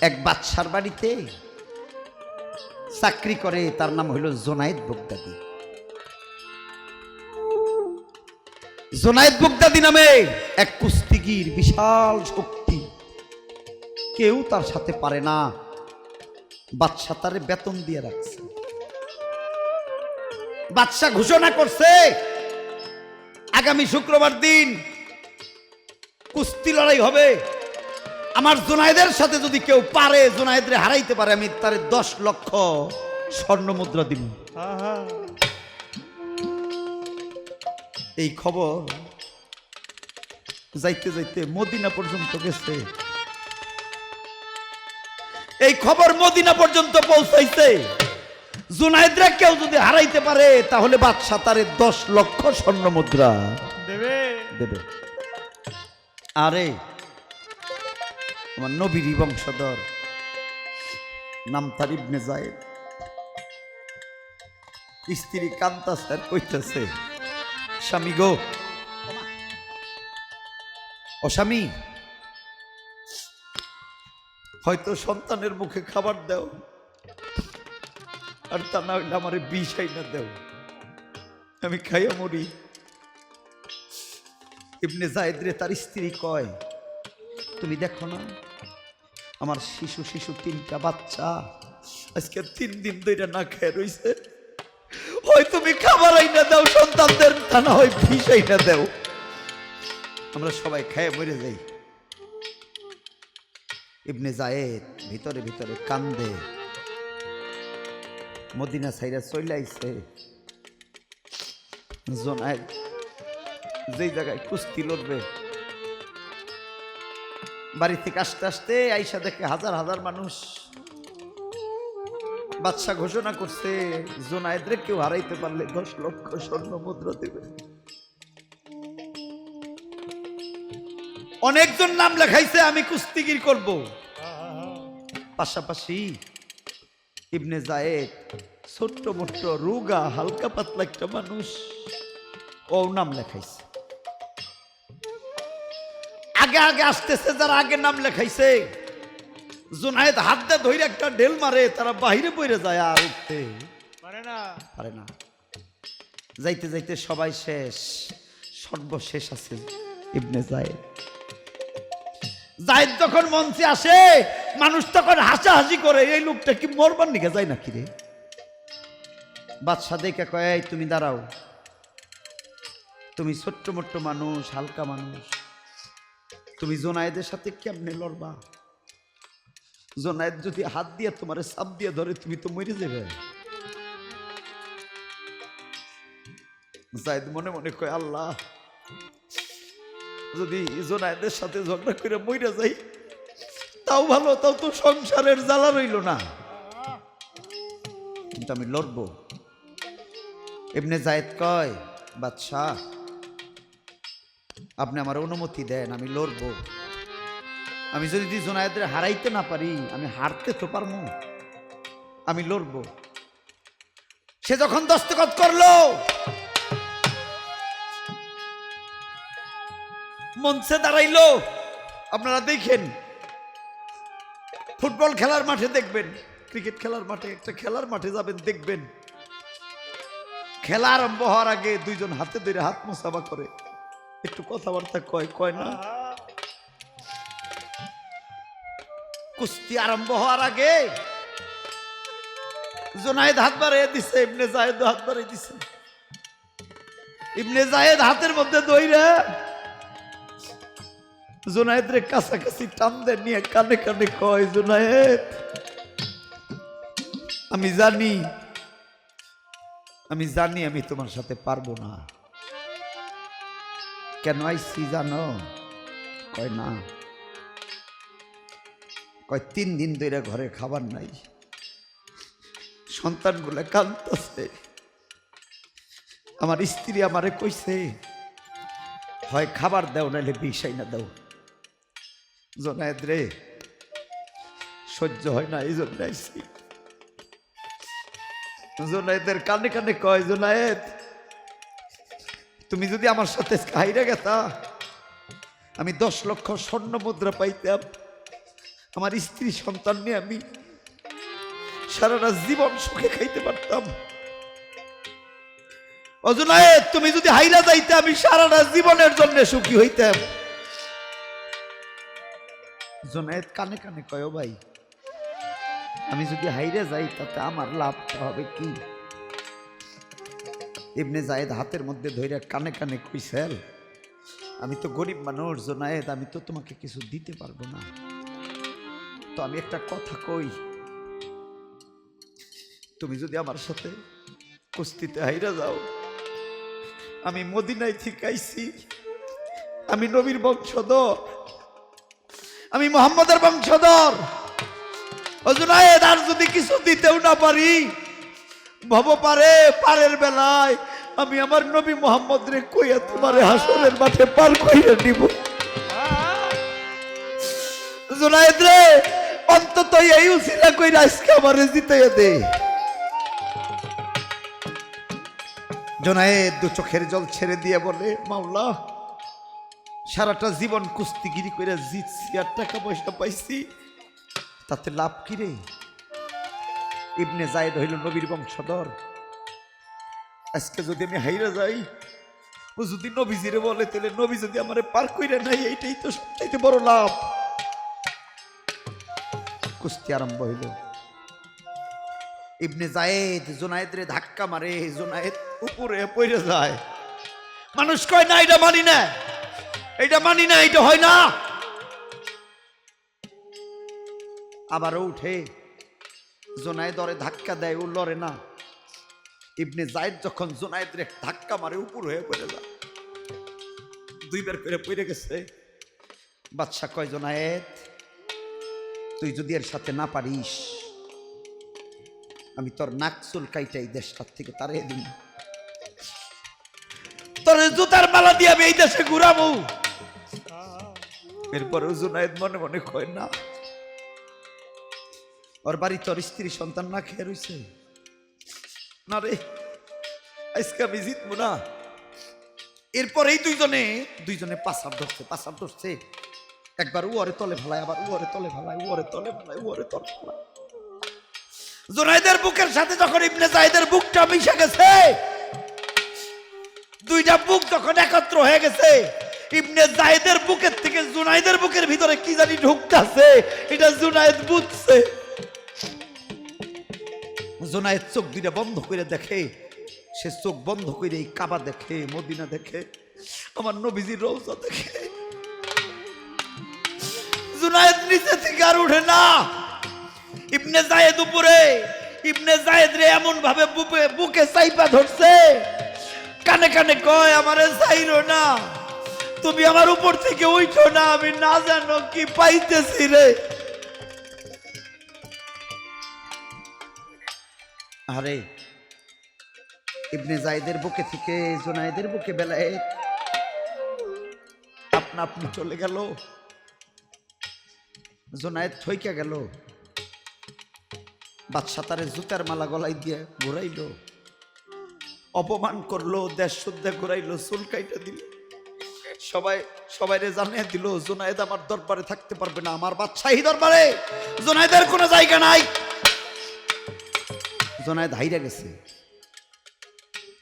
এক বাদশার বাড়িতে চাকরি করে, তার নাম হইল জোনায়েদ বগদাদি। জোনায়েদ বগদাদি নামে এক কুস্তিগির বিশাল শক্তি। কেউ তার সাথে পারে না। বাদশা তারে বেতন দিয়ে রাখছে। বাদশা ঘোষণা করছে, আগামী শুক্রবার দিন কুস্তি লড়াই হবে। আমার জোনায়েদের সাথে যদি কেউ পারে জোনায়েদরে হারাইতে পারে আমি তারে দশ লক্ষ স্বর্ণ মুদ্রা দিব এই খবর যাইতে যাইতে মদিনা পর্যন্ত গেছে। এই খবর মদিনা পর্যন্ত পৌঁছাইছে। জুনাইদরা কেউ যদি হারাইতে পারে তাহলে বাদশা তারে দশ লক্ষ স্বর্ণ মুদ্রা দেবে। দেবে। আরে আমার নবীর বংশধর। নাম তার ইবনে জায়েদ। স্ত্রী কান্তা স্যার কইতেছে, স্বামী গো, ও স্বামী, হয়তো সন্তানের মুখে খাবার দেও, আর তা না হইলে আমার বিষ না দেও। আমি খাইয়া মরি। ইবনে জায়েদরে তার স্ত্রী কয়, তুমি দেখো না আমার শিশু শিশু তিনটা বাচ্চা। আজকে তিন দিন ধরে না খেয়ে রইছে। হয় তুমি খাবার আইনা দাও, সন্তানদের তা না হয় বিষ আইনা দাও। আমরা সবাই খেয়ে মরে যাই। ইবনে জায়েদ ভিতরে ভিতরে কান্দে। মদিনা সাইরা চইলাইছে জোনায় যেই জায়গায় কুস্তি লড়বে বাড়ি থেকে আসতে আসতে আইসা দেখে হাজার হাজার মানুষ বাদশা ঘোষণা করছে, জোনায়েদরে কেউ হারাইতে পারলে দশ লক্ষ স্বর্ণ মুদ্রা দেবে। অনেকজন নাম লেখাইছে, আমি কুস্তিগির করব। পাশাপাশি ইবনে জায়েদ ছোট্ট মোট্ট, রুগা, হালকা পাতলা একটা মানুষ ও নাম লেখাইছে। আগে আগে আসতেছে যারা আগে নাম লেখাইছে। জোনায়েদ হাত দিয়ে ধরে একটা ঢেল মারে তারা বাহিরে বইরে যায় আর উঠতে। পারে না। পারে না। যাইতে যাইতে সবাই শেষ। সর্বশেষ আছে ইবনে জায়েদ জায়েদ যখন মঞ্চে আসে মানুষ তখন হাসাহাসি করে এই লোকটা কি মরবার নিকে যায় নাকি রে? বাদশা দেখে কয় তুমি দাঁড়াও। তুমি ছোট্ট মোট্ট মানুষ হালকা মানুষ। তুমি জোনায়েদের সাথে কেমনে লড়বা? জোনায়েদ যদি হাত দিয়ে তোমার সাপ দিয়ে ধরে, তুমি তো মরে যাবে। জায়দ মনে মনে কয়, আল্লাহ, যদি জোনায়েদের সাথে ঝগড়া করে মরে যাই, তাও ভালো, তাও তো সংসারের জ্বালা রইল না। কিন্তু আমি লড়বো। এমনি জায়েদ কয়, বাদশাহ আপনি আমার অনুমতি দেন, আমি লড়বো। আমি যদি জোনায়েদের হারাইতে না পারি, আমি হারতে তো পারব। আমি লড়বো। সে যখন দস্তখত করল, মঞ্চে দাঁড়াইলো। আপনারা দেখেন, ফুটবল খেলার মাঠে দেখবেন, ক্রিকেট খেলার মাঠে, একটা খেলার মাঠে যাবেন, দেখবেন। খেলা আরম্ভ হওয়ার আগে দুইজন হাতে ধরে হাত মোসাফা করে। একটু কথাবার্তা কয় কয় না? কুস্তি আরম্ভ হওয়ার আগে জোনায়েদ হাত বাড়িয়ে দিছে ইবনে জায়েদ হাত বাড়িয়ে দিছে। ইবনে জায়েদ হাতের মধ্যে দইরা জোনায়েদ রে কাছাকাছি টান দেন নিয়ে কানে কানে কয় জোনায়েদ আমি জানি আমি জানি আমি তোমার সাথে পারব না। কেন আইসি জানো? কয় না। কয়, তিন দিন ধরে ঘরে খাবার নাই। সন্তানগুলো কাঁদতেছে। আমার স্ত্রী আমারে কইছে, হয় খাবার দাও নাহলে বিষাই না দাও। জনায়েদ রে, সহ্য হয় না এই জন্য আইসি জোনায়েদের কানে কানে কয়, জোনায়েদ তুমি যদি আমার সাথে খাইরে গেতা, আমি দশ লক্ষ স্বর্ণ মুদ্রা পাইতাম। আমার স্ত্রী সন্তান নিয়ে আমি সারাটা জীবন সুখে খাইতে পারতাম। অজনায় তুমি যদি হাইরা যাইতে, আমি সারাটা জীবনের জন্য সুখী হইতাম। জোনায়েত কানে কানে কয় "ও ভাই, আমি যদি হাইরে যাই, তাতে আমার লাভটা হবে কি? ইবনে জায়েদ হাতের মধ্যে ধরে কানে কানে কইছেল আমি তো গরিব মানুষ, জোনায়েদ, আমি তো তোমাকে কিছু দিতে পারব না। তো আমি একটা কথা কই, তুমি যদি আমার সাথে কুস্তিতে হাইরা যাও, আমি মদিনায় থেকে আইছি আমি নবীর বংশধর, আমি মোহাম্মদের বংশধর। অজুনায়েদ আর যদি কিছু দিতেও না পারি ভব পারে, পারের বেলায়। আমি আমার নবী মোহাম্মদ রে কইয়া তোমারে হাসরের মাঠে পার কইরা নিব। জুনায়েদ রে, অন্তত এই উসিলা কইরা আজকে আমারে জিতাইয়া দে। জোনায়েদ দু চোখের জল ছেড়ে দিয়ে বলে, মাওলা, সারাটা জীবন কুস্তিগিরি করে জিতছি আর টাকা পয়সা পাইছি। তাতে লাভ কি রে? ইবনে জায়েদ হইল নবীর বংশধর। আজকে যদি আমি হাইরা যাই, ও যদি নবীজিরে বলে, তাহলে নবী যদি আমারে পার কইরা নাই, এইটাই তো সবচাইতে বড় লাভ। কুস্তি আরম্ভ হইল। ইবনে জায়েদ জোনায়েদ রে ধাক্কা মারে, জোনায়েদ উপরে পড়ে যায়। মানুষ কয়, না, এটা মানি না। এটা মানি না, এটা হয় না। আবারও উঠে। জোনায়েদ ওরে ধাক্কা দেয়, ও লড়ে না। ইবনে জায়েদ যখন জোনায়েদ রে ধাক্কা মারে, উপর হয়ে পড়ে যায়। দুইবার করে পড়ে গেছে। বাদশা কয় জোনায়েদ তুই যদি এর সাথে না পারিস, আমি তোর নাক চুলকাইটা এই দেশটার থেকে তারে দিন তোর জুতার মালা দিয়ে আমি এই দেশে ঘুরাবো। এরপরে জুনায়েদ মনে মনে কয়, না ওর বাড়ি তোর স্ত্রী সন্তান না খেয়ে রইছে? না রে, আজকে আমি জিতবো না। এরপরেই দুইজনে দুইজনে পাশাব ধরছে পাশাব ধরছে। একবার উয়ারে তলে ফেলায় আবার উয়ারে তলে ফেলায় উয়ারে তলে ফেলায় উয়ারে তলে ফেলায় জোনাইদের বুকের সাথে যখন ইবনে জাইদের বুকটা মিশে গেছে, দুইটা বুক যখন একত্র হয়ে গেছে, ইবনে জায়েদের বুকের থেকে জুনাইদের বুকের ভিতরে কি জানি ঢুকতেছে, এটা জুনাইদ বুঝছে। জুনাইদ চোখ দুইটা বন্ধ করে দেখে, সে চোখ বন্ধ করে এই কাবা দেখে, মদিনা দেখে, আমার নবীজির রৌজা দেখে। জুনাইদ নিচে থেকে আর উঠে না। ইবনে জায়েদ উপরে, ইবনে জায়েদ রে এমন ভাবে বুকে বুকে চাইপা ধরছে। কানে কানে কয়, আমারে চাইরো না, তুমি আমার উপর থেকে উঠো না, আমি না জানো কি পাইতেছি রে। আরে ইবনে জায়েদের বুকে থেকে জোনায়েদের বুকে বেলায় আপনা আপনি চলে গেল। জোনায়েদ থইকা গেল। বাদশা তারে জুতার মালা গলায় দিয়ে ঘুরাইলো। অপমান করল, দেশ শুদ্ধে ঘুরাইলো, চুল কাইটা দিল। সবাই, সবাইরে জানিয়ে দিল জোনায়েদ আমার দরবারে থাকতে পারবে না, আমার বাদশাহী দরবারে। জোনায়েদের কোনো জায়গা নাই। জোনায়েদ হাইরা গেছে।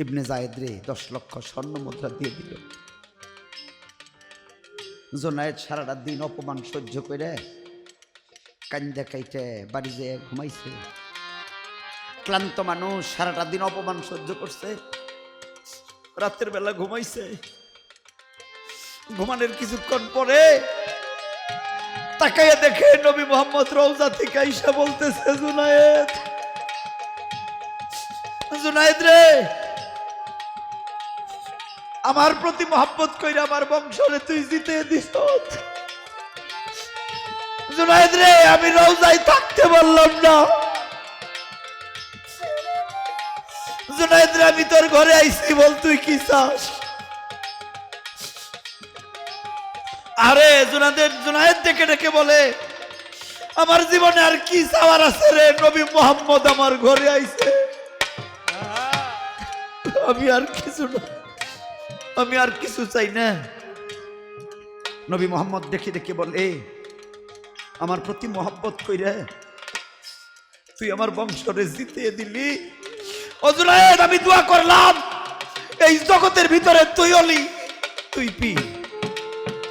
ইবনে জায়েদ রে দশ লক্ষ স্বর্ণ মুদ্রা দিয়ে দিল। জোনায়েদ সারাটা দিন অপমান সহ্য করে কান্দা কাইটে বাড়ি যেয়ে ঘুমাইছে। ক্লান্ত মানুষ সারাটা দিন অপমান সহ্য করছে। রাতের বেলা ঘুমাইছে। ঘুমানোর কিছুক্ষণ পরে তাকাইয়া দেখে নবী মোহাম্মদ রৌজা থেকে আইসা বলতেছে, জুনায়েদ জুনায়েদ রে? আমার প্রতি মহাব্বত কইরা আমার বংশরে তুই জিতে দিস জুনায়েদ রে, আমি রৌজায় থাকতে পারলাম না। জুনায়েদ রে, আমি তোর ঘরে আইছি বল, তুই কি চাস? আরে জুনাদের জুনায়েদ ডেকে ডেকে বলে, আমার জীবনে আর কি চাওয়ার আছে রে? নবী মোহাম্মদ আমার ঘরে আইছে। আমি আর কিছু না, আমি আর কিছু চাই না। নবী মোহাম্মদ দেখে দেখে বলে আমার প্রতি মহব্বত কইরে তুই আমার বংশরে জিতে দিলি। অজুরায়েদ আমি দোয়া করলাম, এই জগতের ভিতরে তুই অলি, তুই পি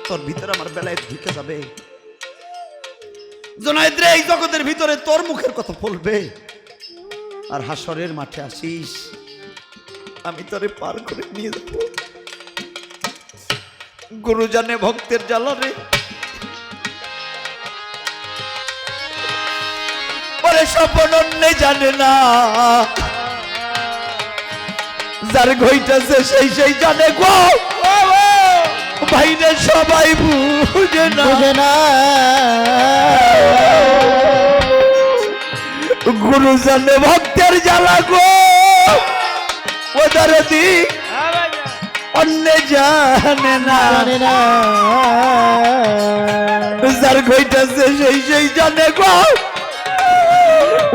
তোর ভিতরে আমার বেলায় ঢুকে যাবে। জোনায়েদ এই জগতের ভিতরে তোর মুখের কথা বলবে। আর হাসরের মাঠে আসিস। আমি তোরে পার করে নিয়ে যাব। গুরু জানে ভক্তের জ্বালারে। ওরে স্বপন অন্যে জানে না। যার ঘইটাছে সেই সেই জানে গো। ভাইরে সবাই বুঝে না। বুঝে না। গুরু জানে ভক্তের জ্বালা গো। ওদের অন্য জানে না যার ঘইটাছে সেই সেই জানে গো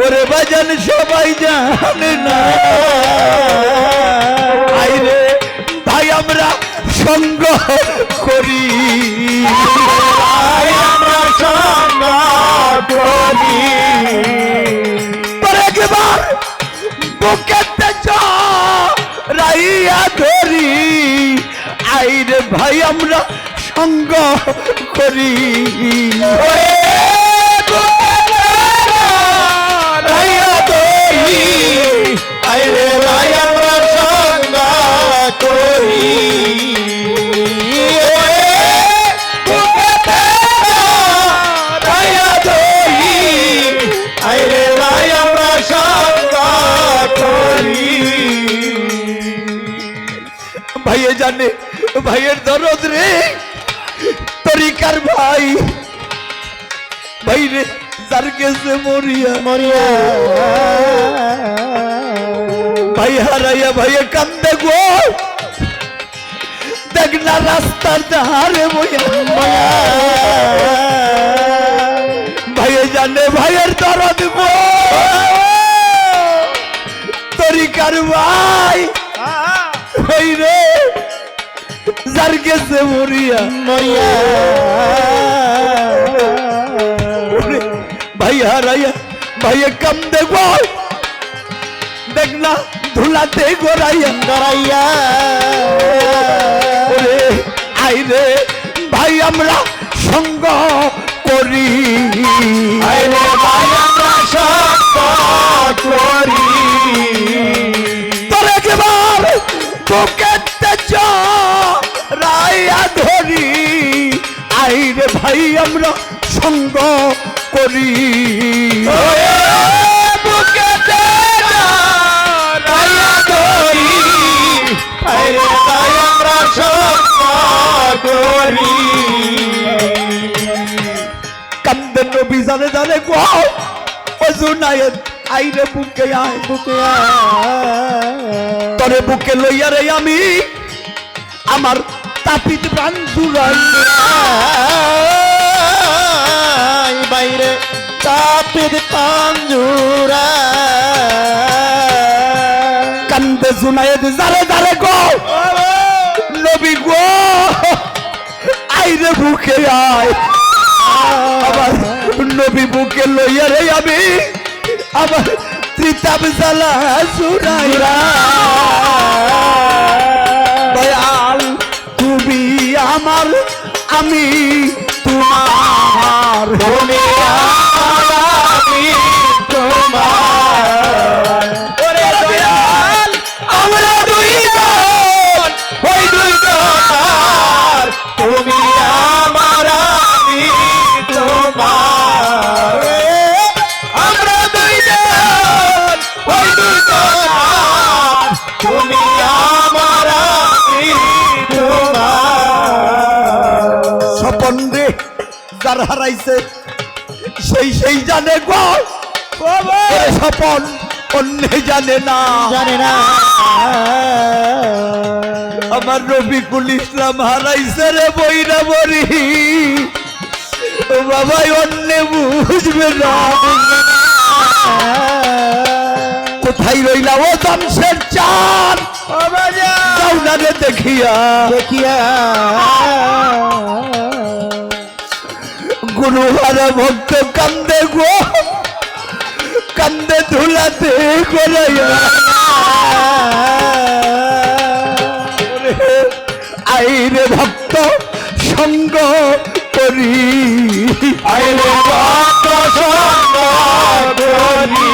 ওরে বাজান সবাই জানে না আইরে ভাই আমরা সঙ্গ করি আমরা সঙ্গ করি একবার বুকেতে রাইয়া ধরি আইরে ভাই আমরা সঙ্গ করি। রাইয়া ধরি আইরে ভাই ভাইয়ের দরদ রে। তরিকার ভাই ভাই? রে যার গেছে মরিয়া। মরিয়া। ভাই হারাইয়া ভাইয়ে কান্দে গো। দেখ না রাস্তার ধারে বইয়া। ভাইয়ে জানে ভাইয়ের দরদ গো। তরিকার ভাই? ভাই রে যার গেছে মরিয়া। মরিয়া। ওরে, ভাই হারাইয়া ভাইয়ে কান্দে গো দেখ না ধুলাতে গোরাইয়া ডরাইয়া ওরে আইরে ভাই আমরা সঙ্গ করি। আইরে ভাই আমরা সঙ্গ করি। তোর একবার বুকেতে রাইয়া ধরি আইরে ভাই আমরা সঙ্গ করি। ওরে ধরি আইরে ভাই আমরা সঙ্গ করি। কান্দে নবী জানে জানে গো অজুনায়ত আইরে বুকে আয় বুকে তরে বুকে লইয়া রে আমি আমার তাপিত আই বাইরে। তাপিত তাঞ্জুরা কান্দে জুনায়েদ জারে জারে গো। নবী গো আইরে বুকে আয়। আবার নবী বুকে লইয়া রে আমি আবার ত্রিতাব জ্বালা জুড়াই দয়াল তুমি আমার আমি তোমার। হারাইছে। সেই সেই জানে গো। ওরে স্বপন অন্যে জানে না। জানে না। আমার রফিকুল ইসলাম হারাইছে রে বইরা বরি ও বাবাই অন্যে বুঝবে না। কোথায় রইলা ও দমশের চার দেখিয়া। দেখিয়া। গুরুহারা ভক্ত কান্দে গো। কান্দে ধুলাতে আইরে ভক্ত সঙ্গ করি। আইলে ভক্ত সঙ্গ করি।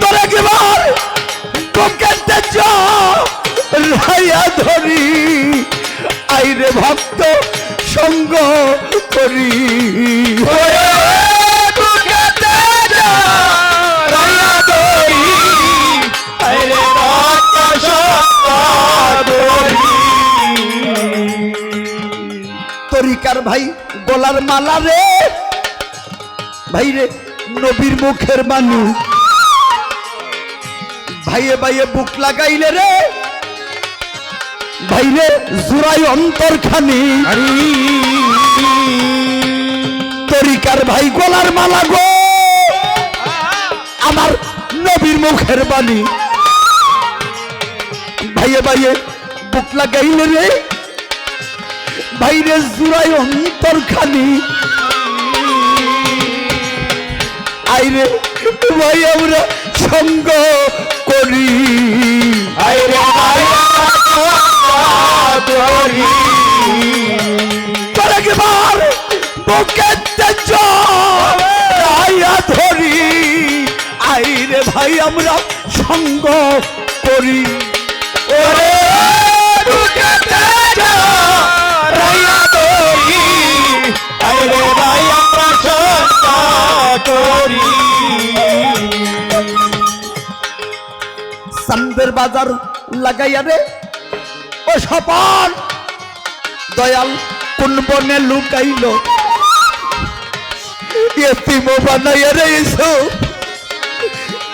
তোরা কেবল পকেটে রাইয়া ধরি। আইরে ভক্ত সঙ্গ তরিকার ভাই, গলার মালা রে। ভাই রে, নবীর মুখের মানু। ভাইয়ে ভাইয়ে বুক লাগাইলে রে। ভাই রে জুরাই অন্তর খানি তরিকার ভাই গলার মালা গো। আমার নবীর মুখের বাণী। ভাইয়ে ভাইয়ে বুক লাগাইলে রে। বাইরে জুড়াই অন্তর খানি। আইরে ভাই, আমরা সঙ্গ করি। আইরে সঙ্গ করি। বার বুকেতে জড়াইয়া ধরি। আইরে ভাই আমরা সঙ্গ করি। ওরে বুকেতে জড়াইয়া ধরি, আইরে ভাইয়া সঙ্গ করি। সান্দের বাজার লাগাইয়া রে ও সপান দয়াল কোন বনে লুকাইল? এতিম বানাইয়া রে এসো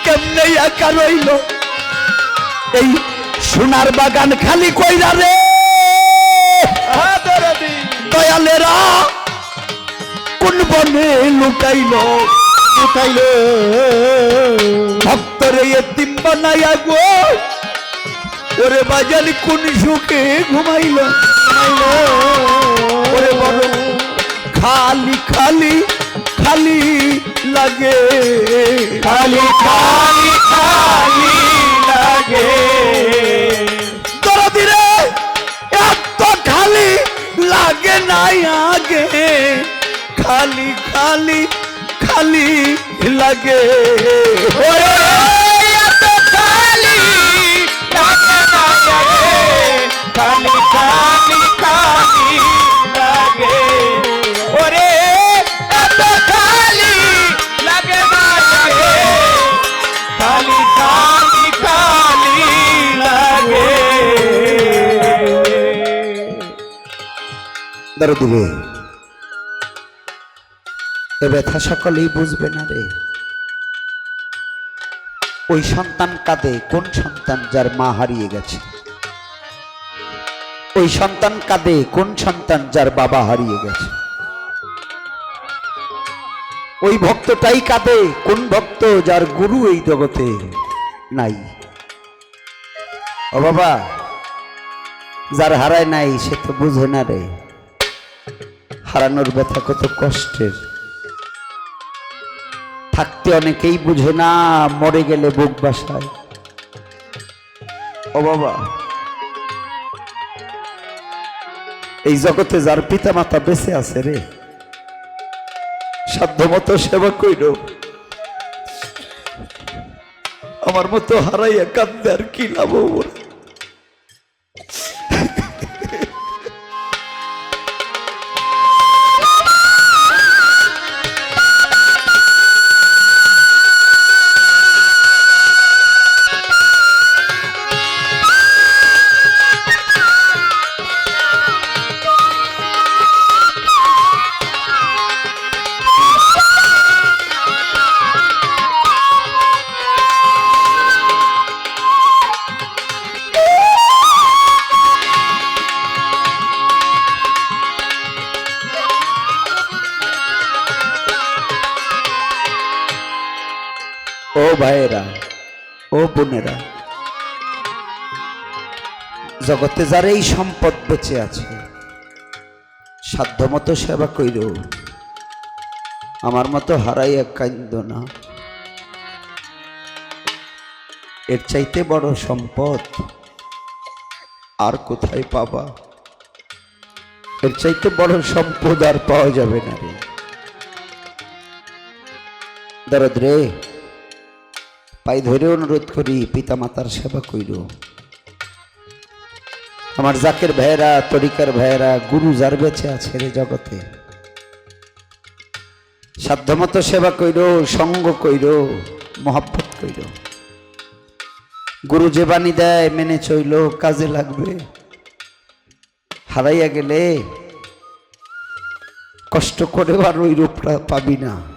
কেমনে একা রইল এই সোনার বাগান খালি কইরা রে দয়ালেরা কোন বনে লুকাইল লুকাইলো ভক্তরে এতিম বানাইয়া গো ওরে বাজান কোন সুখে ঘুমাইল ওরে বড় খালি খালি খালি লাগে। খালি খালি খালি লাগে। দরদিরে এত খালি লাগে নাই আগে। খালি খালি খালি লাগে। দরদিরে এ ব্যথা সকলেই বুঝবে না রে। ওই সন্তান কাঁদে, কোন সন্তান যার মা হারিয়ে গেছে? ওই সন্তান কাঁদে, কোন সন্তান যার বাবা হারিয়ে গেছে? ওই ভক্তটাই কাঁদে, কোন ভক্ত যার গুরু এই জগতে নাই? ও বাবা, যার হারায় নাই, সে তো বুঝে না রে। হারানোর ব্যথা কত কষ্টের। থাকতে অনেকেই বুঝে না, মরে গেলে বুক বাসায়। ও বাবা। এই জগতে যার পিতা মাতা বেঁচে আছে রে সাধ্য মতো সেবা কইর। আমার মতো হারাইয়া কান্দে আর কি লাভ ভাইয়েরা, ও বোনেরা, জগতে যার এই সম্পদ বেঁচে আছে, সাধ্যমতো সেবা কইর, আমার মতো হারাইয়া কান্দ না। এর চাইতে বড় সম্পদ আর কোথায় পাবা? এর চাইতে বড় সম্পদ আর পাওয়া যাবে না রে। দরদ রে পাই ধরে অনুরোধ করি পিতা মাতার সেবা কইর। আমার জাকের ভাইয়েরা, তরিকার ভাইয়েরা, গুরু যার বেঁচে আছে রে জগতে। সাধ্যমতো সেবা কইর, সঙ্গ কইর, মহাব্বত কইর। গুরু যে বাণী দেয়, মেনে চইল, কাজে লাগবে। হারাইয়া গেলে কষ্ট করে আর ওই রূপটা পাবি না।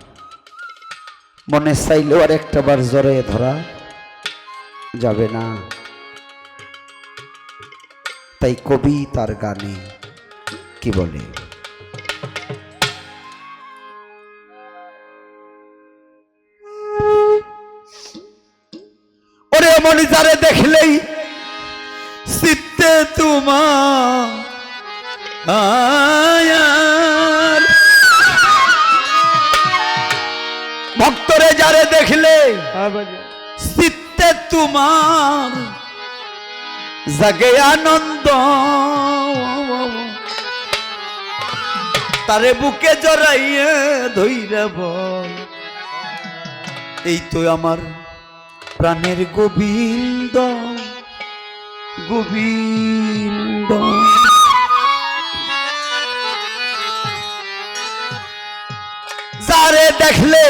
মনে চাইলেও আর একটা বার জ্বরে ধরা যাবে না। তাই কবি তার গানে কি বলে? ওরে মনি, যারে দেখলেই চিত্তে তোমার আয়ার দেখলে? চিত্তে তোমার জাগে আনন্দ। তারে বুকে জড়াইয়ে ধইরে বল। এই তো আমার প্রাণের গোবিন্দ গোবিন্দ। যারে দেখলে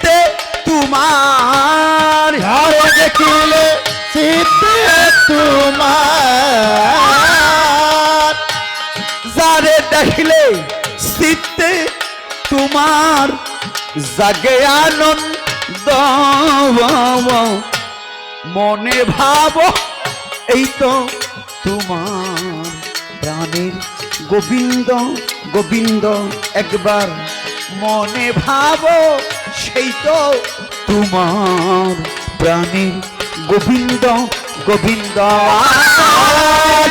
চিত্তে তোমার যারে দেখিলে চিত্তে তোমার। যারে দেখিলে চিত্তে তোমার জাগে আনন্দ মনে ভাব এই তো তোমার প্রাণের গোবিন্দ গোবিন্দ একবার মনে ভাব। সেই তো তোমার প্রাণের গোবিন্দ গোবিন্দ।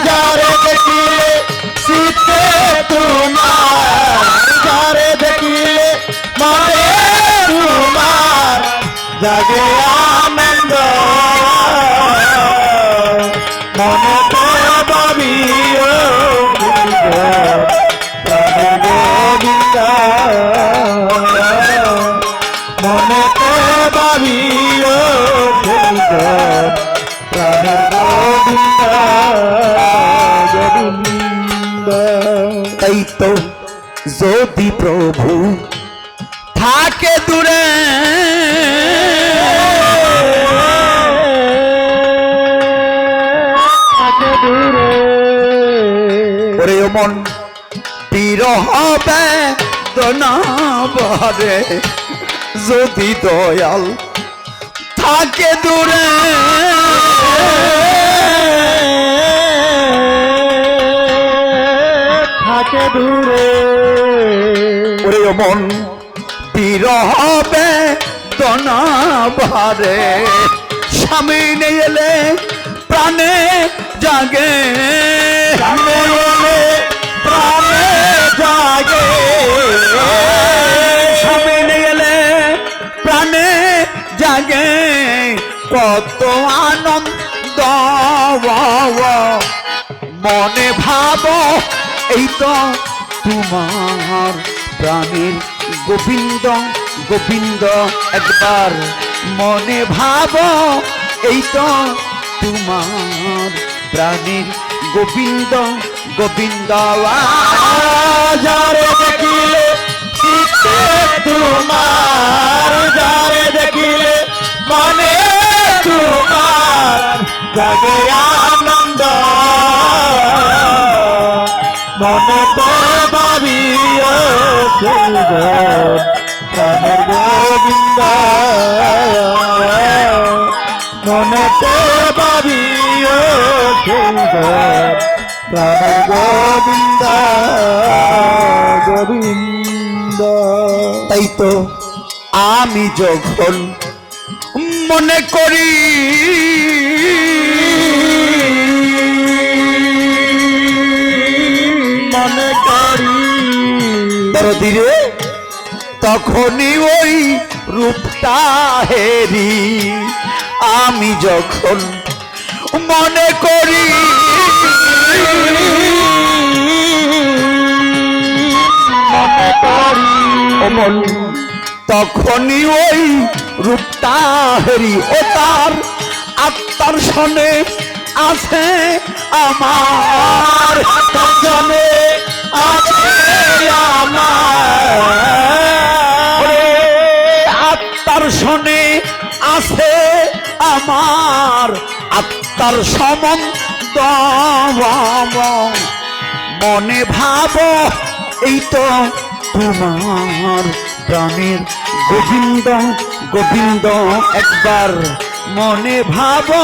যারে দেখিলে চিত্তে তোমার। যারে দেখিলে মনে তোমার। জাগে আনন্দ। মনে যদি প্রভু থাকে দূরে। ওরে মন বিরহ বেদনাবরে যদি দয়াল থাকে দূরে। থাকে দূরে। মন বিরহ স্বামী সামনে এলে প্রাণে জাগে। প্রাণে জাগে। সামনে এলে প্রাণে জাগে। কত আনন্দ মনে ভাব, এই তো তোমার প্রাণের গোবিন্দ গোবিন্দ, একবার মনে ভাব, এই তো তোমার প্রাণের গোবিন্দ গোবিন্দ যারে দেখিলে তোমার দেখিলে, মনে তোমার আনন্দ। মনে তো ভাবি ও প্রাণের গোবিন্দ। মনে তো ভাবি ও প্রাণের গোবিন্দ গোবিন্দ। তাই তো আমি যখন মনে করি মনে করি। ধীরে তখনই ওই রূপটা হেরি। আমি যখন মনে করি মনে করি অমল তখনই ওই রূপটা হেরি। ও তার আত্মার সনে আছে আমার সনে আছে আমার। আত্মার শনে আছে আমার, আত্মার সম্বন্ধ মনে ভাব, এই তো তোমার প্রাণের গোবিন্দ গোবিন্দ একবার। মনে ভাবো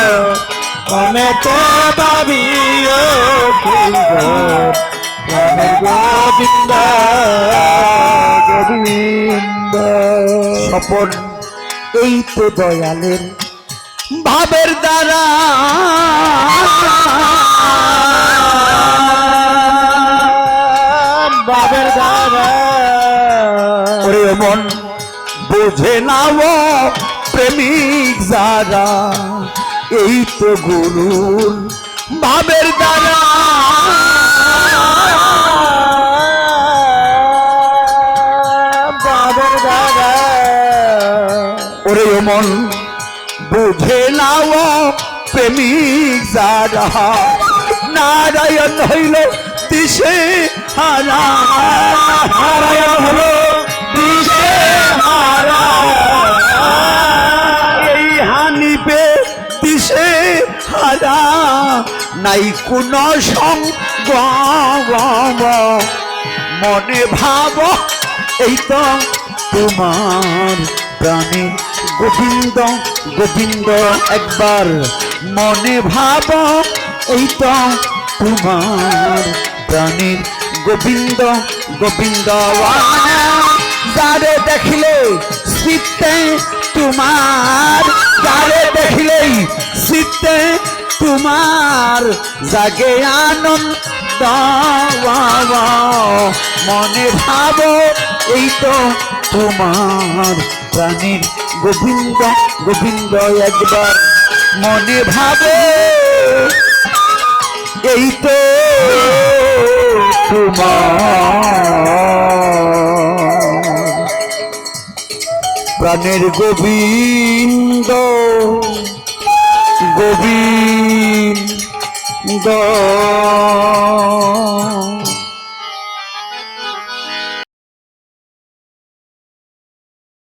তো ভাবি প্রাণে গোবিন্দ গোবিন্দ। স্বপন, এই তো দয়ালের ভাবের দ্বারা। বাবের দ্বারা। ওরে মন, বোঝে না প্রেমিক যারা। এই তো গুরুর ভাবের দ্বারা বাবের দ্বারা ওরে মন, বুঝে না ও প্রেমিক যারা। নারায়ণ হইল দিশে হারা। নারায়ণ হলো হারা নাই কোন সঙ্গ মনে ভাব, এই তো তোমার প্রাণে গোবিন্দ গোবিন্দ একবার। মনে ভাব, এই তো তোমার প্রাণীর গোবিন্দ গোবিন্দ যারে দেখিলে শীতে তোমার, যারে দেখিলেই শীতে তোমার জাগে আনন্দ মনে ভাবো, এই তো তোমার প্রাণীর গোবিন্দ গোবিন্দ একবার মনে ভাবো, এই তো তোমার প্রাণের গোবিন্দ গোবিন্দ গ